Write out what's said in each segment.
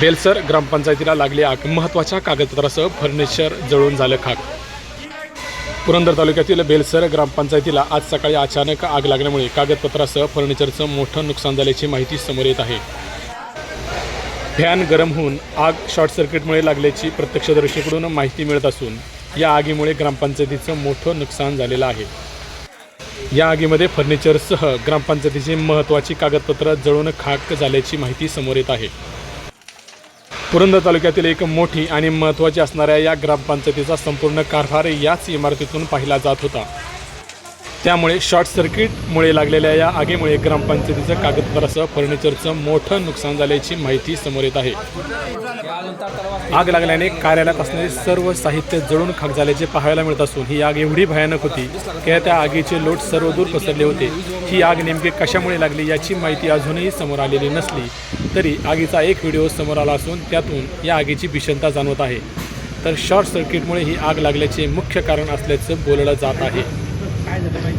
बेलसर ग्रामपंचायतीला लागली आग. महत्त्वाच्या कागदपत्रासह फर्निचर जळून झालं खाक. पुरंदर तालुक्यातील बेलसर ग्रामपंचायतीला आज सकाळी अचानक आग लागल्यामुळे कागदपत्रासह फर्निचरचं मोठं नुकसान झाल्याची माहिती समोर येत आहे. फॅन गरम होऊन आग शॉर्ट सर्किटमुळे लागल्याची प्रत्यक्षदर्शीकडून माहिती मिळत असून या आगीमुळे ग्रामपंचायतीचं मोठं नुकसान झालेलं आहे. या आगीमध्ये फर्निचरसह ग्रामपंचायतीची महत्त्वाची कागदपत्रं जळून खाक झाल्याची माहिती समोर येत आहे. पुरंदर तालुक्यातील एक मोठी आणि महत्त्वाची असणाऱ्या या ग्रामपंचायतीचा संपूर्ण कारभार याच इमारतीतून पाहिला जात होता. त्यामुळे शॉर्ट सर्किटमुळे लागलेल्या या आगीमुळे ग्रामपंचायतीचं कागदपत्रासह फर्निचरचं मोठं नुकसान झाल्याची माहिती समोर येत आहे. आग लागल्याने कार्यालयात असणारे सर्व साहित्य जळून खाक झाल्याचे पाहायला मिळत असून ही आग एवढी भयानक होती की त्या आगीचे लोट सर्वदूर पसरले होते. ही आग नेमकी कशामुळे लागली याची माहिती अजूनही समोर आलेली नसली तरी आगीचा एक व्हिडिओ समोर आला असून त्यातून या आगीची भीषणता जाणवत आहे. तर शॉर्ट सर्किटमुळे ही आग लागल्याचे मुख्य कारण असल्याचं बोललं जात आहे.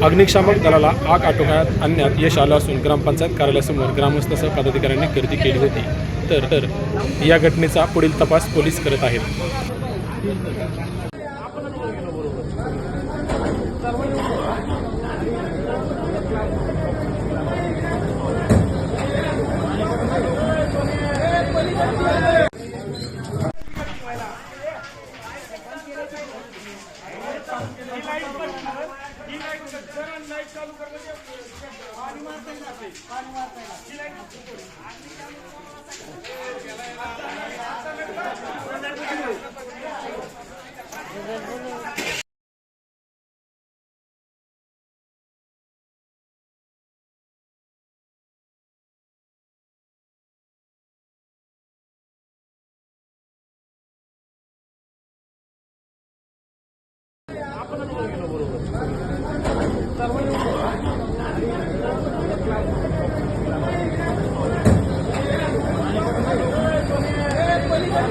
अग्निशामक दलाला आग आटोक्यात आणण्यात यश आलं असून ग्रामपंचायत कार्यालयासमोर ग्रामस्थसह पदाधिकाऱ्यांनी गर्दी केली होती. तर तर या घटनेचा पुढील तपास पोलीस करत आहेत. पाणी मारता येईल पाणी मारता येईल